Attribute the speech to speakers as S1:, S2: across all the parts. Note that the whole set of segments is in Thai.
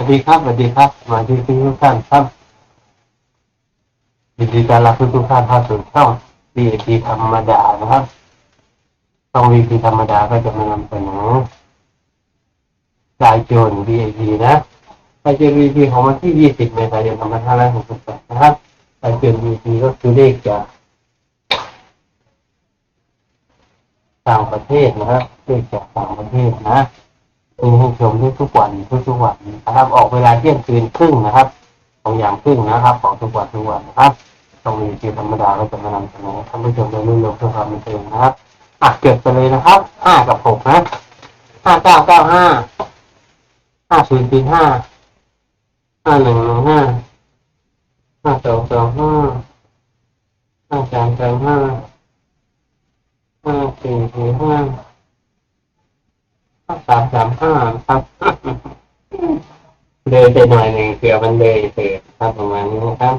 S1: วัสดีครับสวัสดีครับมาชิกทุกท่านครับยินดีต้อนรับทุกท่านเข้าสู่ช่อง VIP ธรรมดานะครับช่อง VIP ธรรมดาก็จะมานำเสนอรายโจร VIP นะรายโจร VIP ของวันที่ 20 เมษายน 2568 นะครับรายโจร VIP ก็คือเลขจากต่างประเทศนะครับเลขจากต่างประเทศนะ มีให้ชมทุกๆวันทุกๆวันนะครับ ออกเวลาเที่ยงคืนครึ่งนะครับของอย่างครึ่งนะครับ ของทุกวันทุกวันนะครับตรงนี้ที่ธรรมดาก็จะมานำเสนอท่านผู้ชมโดยรวมเพื่อความบันเทิงนะครับอะเก็บไปเลยนะครับห้ากับหกนะห้าเก้าเก้าห้าห้าศูนย์ศูนย์ห้าห้าหนึ่งหนึ่งห้าห้าสองสองห้าห้าสามสามห้าห้าสี่สี่ห้า สามสามห้าครับเลยไปหน่อยหนึ่งเกือมันเลยเศษครับประมาณนี้นะครับ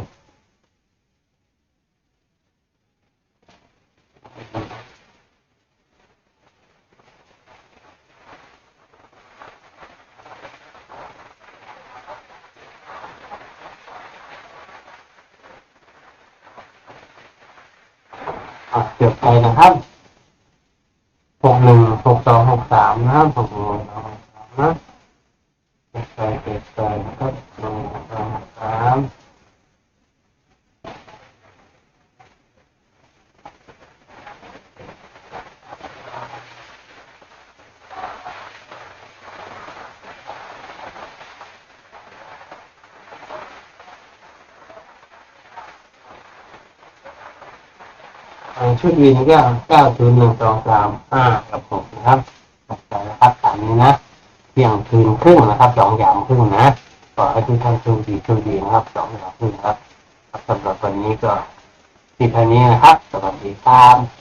S1: อะเก็บไปนะครับ หกหนึ่งหกสองหกสามนะครับหกหนึ่งหกสองหกสามนะเก็บไปเก็บไปนะครับหนึ่งหกสองหกสามอ่า ชุดวินก็เก้าศูนย์หนึ่งสองสามห้ากับหกนะครับตัดไปนะครับตามนี้นะเที่ยงคืนครึ่งนะครับสองย่ามครึ่งนะขอให้ทุกท่านโชคดีโชคดีนะครับสองย่ามครึ่งครับสำหรับวันนี้ก็ที่เท่านี้นะครับสวัสดีครับ